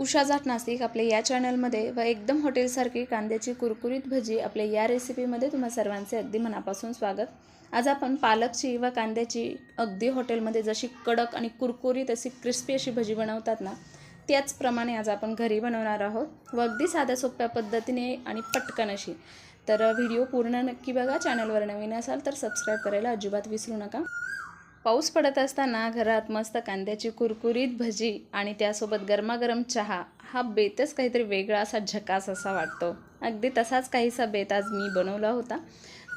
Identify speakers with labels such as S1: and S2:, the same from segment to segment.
S1: उषा जाट नाशिक आपल्या या चॅनलमध्ये व एकदम हॉटेलसारखी कांद्याची कुरकुरीत भजी आपल्या या रेसिपीमध्ये तुम्हा सर्वांचे अगदी मनापासून स्वागत. आज आपण पालकची व कांद्याची अगदी हॉटेलमध्ये जशी कडक आणि कुरकुरीत अशी क्रिस्पी अशी भजी बनवतात ना त्याचप्रमाणे आज आपण घरी बनवणार आहोत व अगदी साध्या सोप्या पद्धतीने आणि पटकन अशी. तर व्हिडिओ पूर्ण नक्की बघा चॅनलवर नवीन असाल तर सबस्क्राईब करायला अजिबात विसरू नका. पाऊस पडत असताना घरात मस्त कांद्याची कुरकुरीत भजी आणि त्यासोबत गरमागरम चहा हा बेतच काहीतरी वेगळा असा झकास असा वाटतो. अगदी तसाच काहीसा बेत आज मी बनवला होता.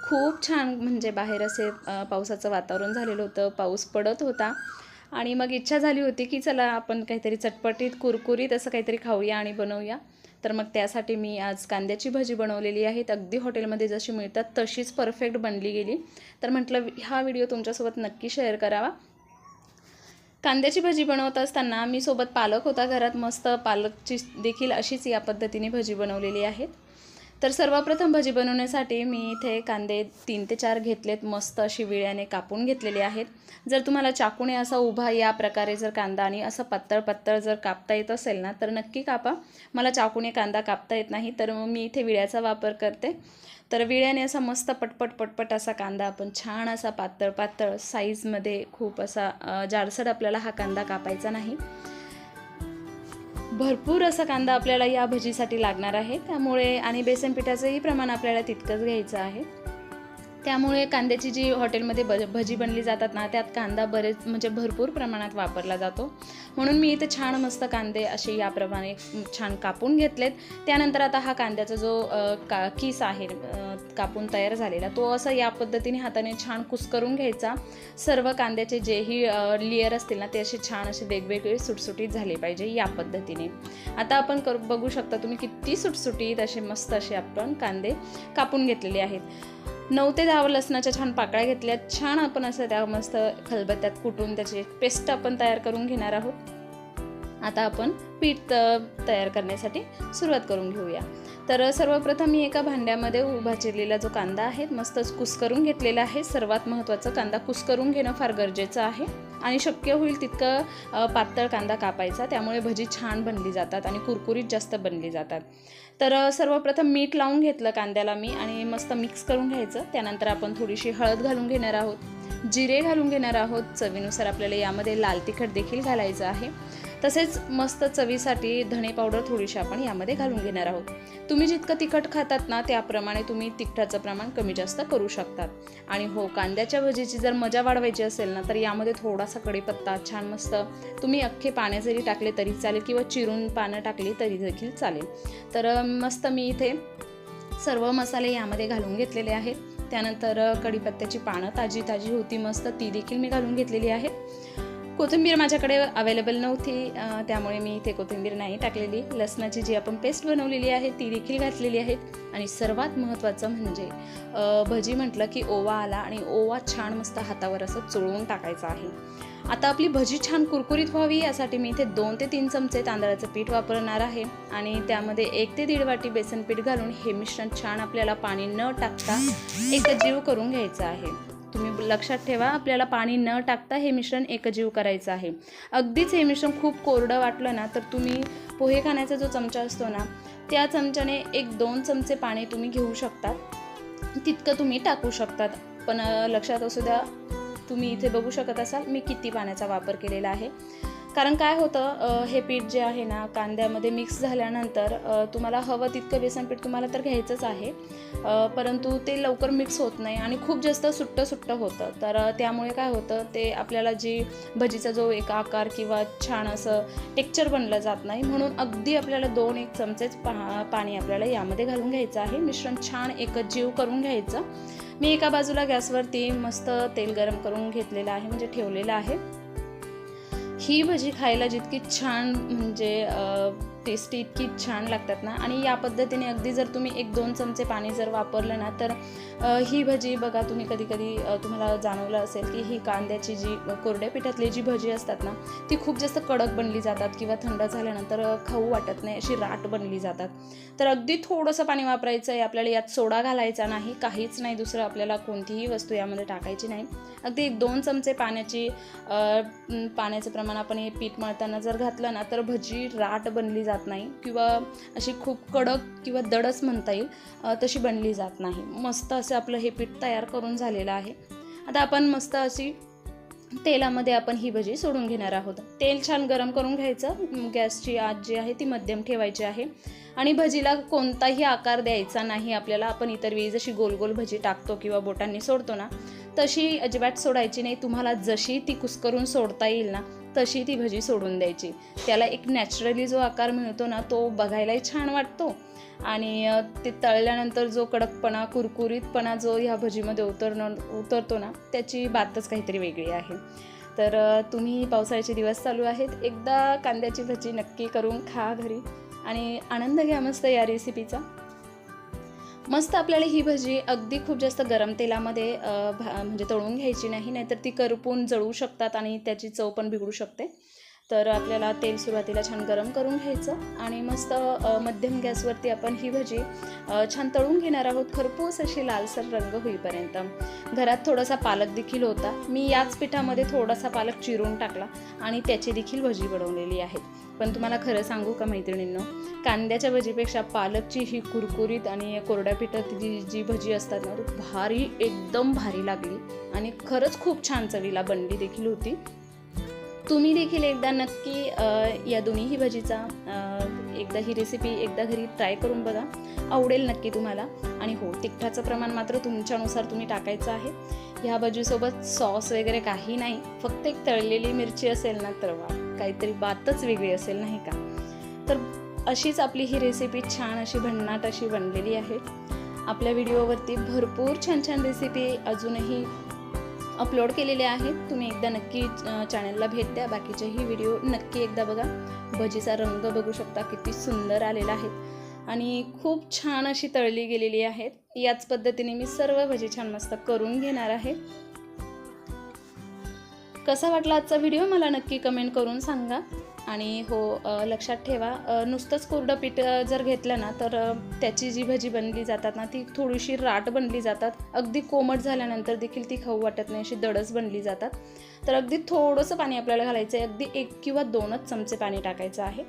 S1: खूप छान म्हणजे बाहेर असे पावसाचं वातावरण झालेलं होतं पाऊस पडत होता. आणि मग इच्छा झाली होती की चला आपण काहीतरी चटपटीत कुरकुरीत असं काहीतरी खाऊया आणि बनवूया. तर मग त्यासाठी मी आज कांद्याची भजी बनवलेली आहेत अगदी हॉटेलमध्ये जशी मिळतात तशीच परफेक्ट बनली गेली. तर म्हटलं हा व्हिडिओ तुमच्यासोबत नक्की शेअर करावा. कांद्याची भजी बनवत असताना मी सोबत पालक होता. घरात मस्त पालकची देखील अशीच या पद्धतीने भजी बनवलेली आहेत तर सर्वप्रथम भजी बनवण्यासाठी मी इथे कांदे तीन ते चार घेतलेत मस्त अशी विळ्याने कापून घेतलेले आहेत. जर तुम्हाला चाकूने असा उभा या प्रकारे जर कांदा आणि असं पातळ पातळ जर कापता येत असेल ना तर नक्की कापा. मला चाकूने कांदा कापता येत नाही तर मग मी इथे विळ्याचा वापर करते. तर विळ्याने असा मस्त पटपट पटपट असा कांदा आपण छान असा पातळ पातळ साईजमध्ये खूप असा अ, जाडसर आपल्याला हा कांदा कापायचा नाही. भरपूर असा कांदा आपल्याला या भजीसाठी लागणार आहे. त्यामुळे आणि बेसन पिठाचंही प्रमाण आपल्याला तितकंच घ्यायचं आहे. त्यामुळे कांद्याची जी हॉटेलमध्ये ब भजी बनली जातात ना त्यात कांदा बरेच म्हणजे भरपूर प्रमाणात वापरला जातो. म्हणून मी इथे छान मस्त कांदे असे याप्रमाणे छान कापून घेतलेत. त्यानंतर आता हा कांद्याचा जो का किस आहे कापून तयार झालेला तो असा या पद्धतीने हाताने छान कुस्करून घ्यायचा. सर्व कांद्याचे जेही लेयर असतील ना ते असे छान असे वेगवेगळे सुटसुटीत झाले पाहिजे या पद्धतीने. आता आपण कर बघू शकता तुम्ही किती सुटसुटीत असे मस्त असे आपण कांदे कापून घेतलेले आहेत. नऊ ते दहा लसणाच्या छान पाकळ्या घेतल्या. छान आपण असं त्या मस्त खलबत्त्यात कुटून त्याची पेस्ट आपण तयार करून घेणार आहोत. आता आपण पीठ तयार करण्यासाठी सुरुवात करून घेऊया. तर सर्वप्रथम मी एका भांड्यामध्ये उभा चिरलेला जो कांदा आहे मस्तच कुस्करून घेतलेला आहे. सर्वात महत्त्वाचं कांदा कुस्करून घेणं फार गरजेचं आहे. आणि शक्य होईल तितकं पातळ कांदा कापायचा. त्यामुळे भजी छान बनली जातात आणि कुरकुरीत जास्त बनली जातात. तर सर्वप्रथम मीठ लावून घेतलं कांद्याला मी आणि मस्त मिक्स करून घ्यायचं. त्यानंतर आपण थोडीशी हळद घालून घेणार आहोत. जिरे घालून घेणार आहोत. चवीनुसार आपल्याला यामध्ये लाल तिखट देखील घालायचं आहे. तसेच मस्त चवीसाठी धणे पावडर थोडीशी आपण यामध्ये घालून घेणार आहोत. तुम्ही जितकं तिखट खातात ना त्याप्रमाणे तुम्ही तिखटाचं प्रमाण कमी जास्त करू शकतात. आणि हो कांद्याच्या भजीची जर मजा वाढवायची असेल ना तर यामध्ये थोडासा कढीपत्ता छान मस्त तुम्ही अख्खे पाने जरी टाकले तरी चालेल किंवा चिरून पानं टाकली तरी देखील चालेल. तर मस्त मी इथे सर्व मसाले यामध्ये घालून घेतलेले आहेत. त्यानंतर कढीपत्त्याची पानं ताजी ताजी होती मस्त ती देखील मी घालून घेतलेली आहेत कोथिंबीर माझ्याकडे अवेलेबल नव्हती त्यामुळे मी इथे कोथिंबीर नाही टाकलेली. लसणाची जी आपण पेस्ट बनवलेली आहे ती देखील घातलेली आहे. आणि सर्वात महत्त्वाचं म्हणजे भजी म्हटलं की ओवा आला आणि ओवा छान मस्त हातावर असं चोळून टाकायचा आहे. आता आपली भजी छान कुरकुरीत व्हावी यासाठी मी इथे दोन ते तीन चमचे तांदळाचं पीठ वापरणार आहे. आणि त्यामध्ये एक ते दीड वाटी बेसन पीठ घालून हे मिश्रण छान आपल्याला पाणी न टाकता एकजीव करून घ्यायचं आहे. तुम्ही लक्षात ठेवा आपल्याला पाणी न टाकता हे मिश्रण एकजीव करायचं आहे. अगदीच हे मिश्रण खूप कोरडं वाटलं ना तर तुम्ही पोहे खाण्याचा जो चमचा असतो ना त्या चमच्याने एक दोन चमचे पाणी तुम्ही घेऊ शकतात. तितकं तुम्ही टाकू शकतात. पण लक्षात असू द्या तुम्ही इथे बघू शकत असाल मी किती पाण्याचा वापर केलेला आहे. कारण काय होतं हे पीठ जे आहे ना कांद्यामध्ये मिक्स झाल्यानंतर तुम्हाला हवं तितकं बेसन पीठ तुम्हाला तर घ्यायचंच आहे. परंतु ते लवकर मिक्स होत नाही आणि खूप जास्त सुट्टं सुट्टं होतं. तर त्यामुळे काय होतं ते आपल्याला जी भजीचा जो एक आकार किंवा छान असं टेक्चर बनलं जात नाही म्हणून अगदी आपल्याला दोन एक चमचेच पा पाणी आपल्याला यामध्ये घालून घ्यायचं आहे. मिश्रण छान एकजीव करून घ्यायचं. मी एका बाजूला गॅसवरती मस्त तेल गरम करून घेतलेलं आहे म्हणजे ठेवलेलं आहे. ही भजी खायला जितकी छान म्हणजे टेस्टी इतकी छान लागतात ना. आणि या पद्धतीने अगदी जर तुम्ही एक दोन चमचे पाणी जर वापरलं ना तर ही भजी बघा तुम्ही कधी कधी तुम्हाला जाणवलं असेल की ही कांद्याची जी कोरड्या पिठातली जी भजी असतात ना ती खूप जास्त कडक बनली जातात किंवा थंड झाल्यानंतर खाऊ वाटत नाही अशी राट बनली जातात. तर अगदी थोडंसं पाणी वापरायचं आहे आपल्याला यात सोडा घालायचा नाही काहीच नाही दुसरं आपल्याला कोणतीही वस्तू यामध्ये टाकायची नाही. अगदी एक दोन चमचे पाण्याची पाण्याचं प्रमाण आपण हे पीठ मळताना जर घातलं ना तर भजी राट बनली जाते. जात नाही किंवा अशी खूप कडक किंवा दडच म्हणता येईल तशी बनली जात नाही. मस्त असं आपलं हे पीठ तयार करून झालेलं आहे. आता आपण मस्त अशी तेलामध्ये आपण ही भजी सोडून घेणार आहोत. तेल छान गरम करून घ्यायचं. गॅसची आत जी आहे ती मध्यम ठेवायची आहे. आणि भजीला कोणताही आकार द्यायचा नाही. आपल्याला आपण इतर वेळी जशी गोल गोल भजी टाकतो किंवा बोटांनी सोडतो ना तशी अजिबात सोडायची नाही. तुम्हाला जशी ती कुस्करून सोडता येईल ना तशी ती भजी सोडून द्यायची. त्याला एक नॅचरली जो आकार मिळतो ना तो बघायलाही छान वाटतो. आणि ते तळल्यानंतर जो कडकपणा कुरकुरीतपणा जो ह्या भजीमध्ये उतरणं उतरतो ना त्याची बातच काहीतरी वेगळी आहे. तर तुम्ही पावसाळ्याचे दिवस चालू आहेत. एकदा कांद्याची भजी नक्की करून खा घरी. आणि आनंद घ्या मस्त या रेसिपीचा मस्त आपल्याला ही भजी अगदी खूप जास्त गरम तेलामध्ये भा म्हणजे तळून घ्यायची नाही नाहीतर ती करपून जळू शकतात आणि त्याची चव पण बिघडू शकते. तर आपल्याला तेल सुरुवातीला छान गरम करून घ्यायचं आणि मस्त मध्यम गॅसवरती आपण ही भजी छान तळून घेणार आहोत. खरपूस अशी लालसर रंग होईपर्यंत. घरात थोडासा पालक देखील होता. मी याच पिठामध्ये थोडासा पालक चिरून टाकला आणि त्याची देखील भजी बनवलेली आहे. पण तुम्हाला खरं सांगू का मैत्रिणींनो? कांद्याच्या भजीपेक्षा पालकची ही कुरकुरीत आणि कोरड्या पिठात जी जी भजी असतात ना ती भारी एकदम भारी लागली. आणि खरंच खूप छान चवीला बनली देखील होती. तुम्ही देखील एकदा नक्की या दोन्हीही भजीचा एकदा ही रेसिपी एकदा घरी ट्राय करून बघा. आवडेल नक्की तुम्हाला. आणि हो तिखटाचं प्रमाण मात्र तुमच्यानुसार तुम्ही टाकायचं आहे. ह्या भजीसोबत सॉस वगैरे काही नाही. फक्त एक तळलेली मिरची असेल ना तर वा. काहीतरी बातच वेगळी असेल नाही का? तर अशीच आपली ही रेसिपी छान अशी भन्नाट अशी बनलेली आहे. आपल्या व्हिडिओवरती भरपूर छान छान रेसिपी अजूनही अपलोड केलेले आहेत. तुम्ही एकदा नक्की चॅनलला भेट द्या. बाकीचेही व्हिडिओ नक्की एकदा बघा. भजीचा रंग बघू शकता किती सुंदर आलेला आहे. आणि खूप छान अशी तळली गेलेली आहेत याच पद्धतीने मी सर्व भजी छान मस्त करून घेणार आहे. कसा वाटला आजचा व्हिडिओ मला नक्की कमेंट करून सांगा. आणि हो लक्षात ठेवा नुसतंच कोरडं पीठ जर घेतलं ना तर त्याची जी भजी बनली जातात ना ती थोडीशी राट बनली जातात. अगदी कोमट झाल्यानंतर देखील ती खाऊ वाटत नाही अशी दडच बनली जातात. तर अगदी थोडंसं पाणी आपल्याला घालायचं आहे. अगदी एक किंवा दोनच चमचे पाणी टाकायचं आहे.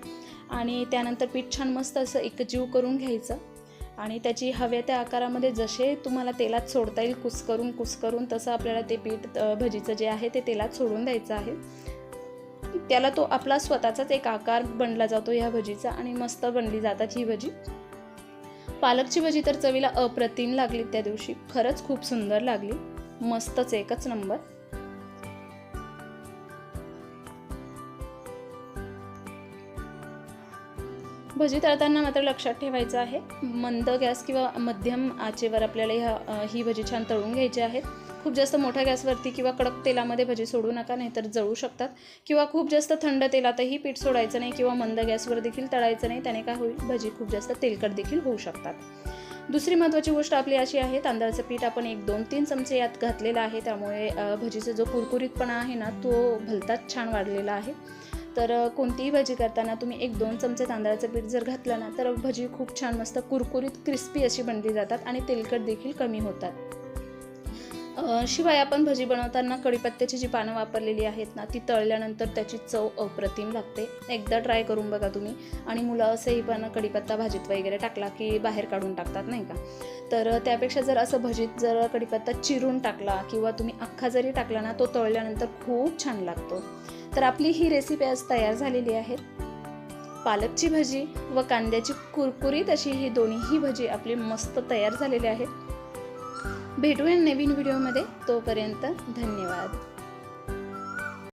S1: आणि त्यानंतर पीठ छान मस्त असं एकजीव करून घ्यायचं. आणि त्याची हव्या त्या आकारामध्ये जसे तुम्हाला तेलात सोडता येईल कुस्करून कुस्करून तसं आपल्याला ते पीठ भजीचं जे आहे ते तेलात सोडून द्यायचं आहे. त्याला तो आपला स्वतःचाच एक आकार बनला जातो ह्या भजीचा आणि मस्त बनली जातात ही भजी. पालकची भजी तर चवीला अप्रतिम लागली त्या दिवशी. खरंच खूप सुंदर लागली. मस्तच एकच नंबर. भजी तळताना मात्र लक्षात ठेवायचं आहे. मंद गॅस किंवा मध्यम आचेवर आपल्याला ह्या ही भजी छान तळून घ्यायची आहेत. खूप जास्त मोठ्या गॅसवरती किंवा कडक तेलामध्ये भजी सोडू नका नाहीतर जळू शकतात. किंवा खूप जास्त थंड तेलातही पीठ सोडायचं नाही किंवा मंद गॅसवर देखील तळायचं नाही त्याने काय होईल? भजी खूप जास्त तेलकट देखील होऊ शकतात. दुसरी महत्त्वाची गोष्ट आपली अशी आहे तांदळाचं पीठ आपण एक दोन तीन चमचे यात घातलेलं आहे. त्यामुळे भजीचा जो कुरकुरीतपणा आहे ना तो भलताच छान वाढलेला आहे. तर कोणतीही भजी करताना तुम्ही एक दोन चमचे तांदळाचं पीठ जर घातलं ना तर भजी खूप छान मस्त कुरकुरीत क्रिस्पी अशी बनली जातात आणि तेलकट देखील कमी होतात. शिवाय आपण भजी बनवताना कढीपत्त्याची जी पानं वापरलेली आहेत ना ती तळल्यानंतर त्याची चव अप्रतिम लागते. एकदा ट्राय करून बघा तुम्ही. आणि मुलं असंही पण कढीपत्ता भाजीत वगैरे टाकला की बाहेर काढून टाकतात नाही का? तर त्यापेक्षा जर असं भजीत जर कढीपत्ता चिरून टाकला किंवा तुम्ही अख्खा जरी टाकला ना तो तळल्यानंतर खूप छान लागतो. तर आपली ही रेसिपी आज तयार झालेली आहे. पालकची भजी व कांद्याची कुरकुरीत अशी ही दोन्हीही भजी आपली मस्त तयार झालेली आहेत भेटूया नवीन व्हिडिओमध्ये तोपर्यंत धन्यवाद.